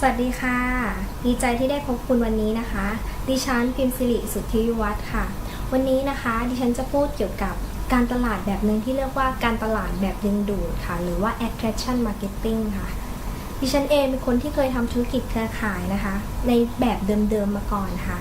สวัสดีค่ะ ดีใจที่ได้พบคุณวันนี้นะคะ ดิฉันพิมพ์สิริสุทธิวัฒน์ค่ะ วันนี้นะคะ ดิฉันจะพูดเกี่ยวกับการตลาดแบบหนึ่งที่เรียกว่าการตลาดแบบดึงดูดค่ะ หรือว่า attraction marketing ค่ะ ดิฉันเองเป็นคนที่เคยทำธุรกิจเครือข่ายนะคะ ในแบบเดิมๆมาก่อนค่ะ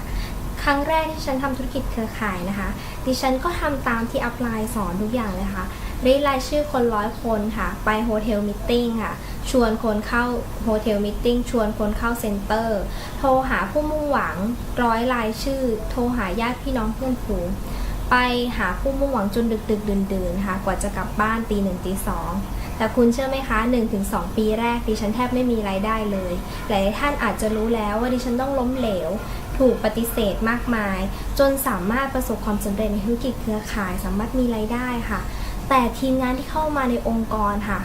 รั้งแรกที่ฉันทำธุรกิจเครือข่ายนะคะ ดิฉันก็ทำตามที่อัพไลน์สอนทุกอย่างเลยค่ะได้รายชื่อคนร้อยคนค่ะ ไปโฮเทลมิทติ้งค่ะ ชวนคนเข้าโฮเทลมิทติ้งชวนคนเข้าเซ็นเตอร์ โทรหาผู้มุ่งหวังร้อยรายชื่อ โทรหาญาติพี่น้องเพื่อนฝูงไปหาผู้มุ่งหวังจนดึกดึกดื่นดื่นๆค่ะ กว่าจะกลับบ้านตีหนึ่งตีสอง แต่คุณเชื่อไหมคะ 1-2 ปีแรกดิฉันแทบไม่มีรายได้เลย หลายท่านอาจจะรู้แล้วว่าดิฉันต้องล้มเหลว ถูกปฏิเสธมากมาย จนสามารถประสบความสำเร็จในธุรกิจเครือข่าย สามารถมีรายได้ค่ะ แต่ทีมงานที่เข้ามาในองค์กรค่ะ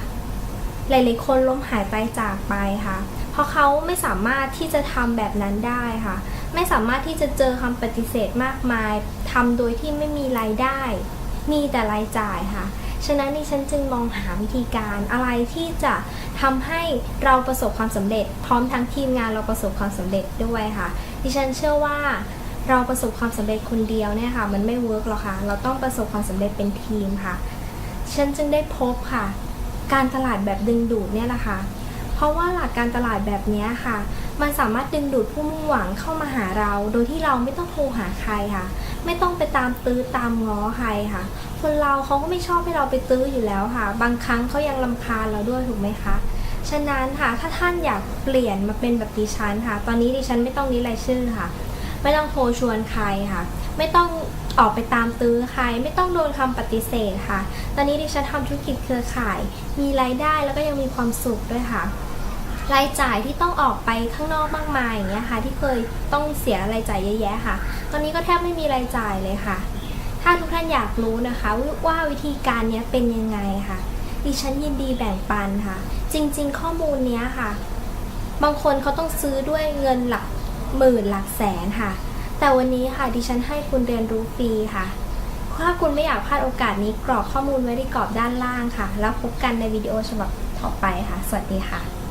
หลายๆคนล้มหายไปจากไปค่ะ เพราะเขาไม่สามารถที่จะทำแบบนั้นได้ค่ะ ไม่สามารถที่จะเจอคำปฏิเสธมากมายทำโดยที่ไม่มีรายได้ มีแต่รายจ่ายค่ะ ฉะนั้นดิฉันจึงมองหาวิธีการอะไรที่จะทำให้เราประสบความสำเร็จ พร้อมทั้งทีมงานเราประสบความสำเร็จด้วยค่ะ ดิฉันเชื่อว่าเราประสบความสำเร็จคนเดียวเนี่ยค่ะ มันไม่เวิร์กหรอกค่ะ เราต้องประสบความสำเร็จเป็นทีมค่ะ ฉันจึงได้พบค่ะ การตลาดแบบดึงดูดเนี่ยแหละค่ะ ราะว่าหลักการตลาดแบบนี้ค่ะ มันสามารถดึงดูดผู้มุ่งหวังเข้ามาหาเรา โดยที่เราไม่ต้องโทรหาใครค่ะ ไม่ต้องไปตามตื้อตามง้อใครค่ะ คนเราเขาก็ไม่ชอบให้เราไปตื้ออยู่แล้วค่ะ บางครั้งเขายังลำคาญเราด้วยถูกไหมคะฉะนั้นค่ะถ้าท่านอยากเปลี่ยนมาเป็นแบบดิฉันค่ะ ตอนนี้ดิฉันไม่ต้องนิรายชื่อค่ะ ไม่ต้องโทรชวนใครค่ะ ไม่ต้องออกไปตามตื้อใคร ไม่ต้องโดนคำปฏิเสธค่ะ ตอนนี้ดิฉันทำธุรกิจเครือข่าย มีรายได้แล้วก็ยังมีความสุขด้วยค่ะ รายจ่ายที่ต้องออกไปข้างนอกมากมายอย่างเงี้ยค่ะ ที่เคยต้องเสียรายจ่ายเยอะแยะค่ะ ตอนนี้ก็แทบไม่มีรายจ่ายเลยค่ะ ถ้าทุกท่านอยากรู้นะคะว่าวิธีการนี้เป็นยังไงค่ะ ดิฉันยินดีแบ่งปันค่ะ จริง ๆ ข้อมูลเนี้ยค่ะ บางคนเขาต้องซื้อด้วยเงินหลักหมื่นหลักแสนค่ะ แต่วันนี้ค่ะดิฉันให้คุณเรียนรู้ฟรีค่ะถ้าคุณไม่อยากพลาดโอกาสนี้กรอกข้อมูลไว้ที่กรอบด้านล่างค่ะ แล้วพบกันในวิดีโอฉบับต่อไปค่ะ สวัสดีค่ะ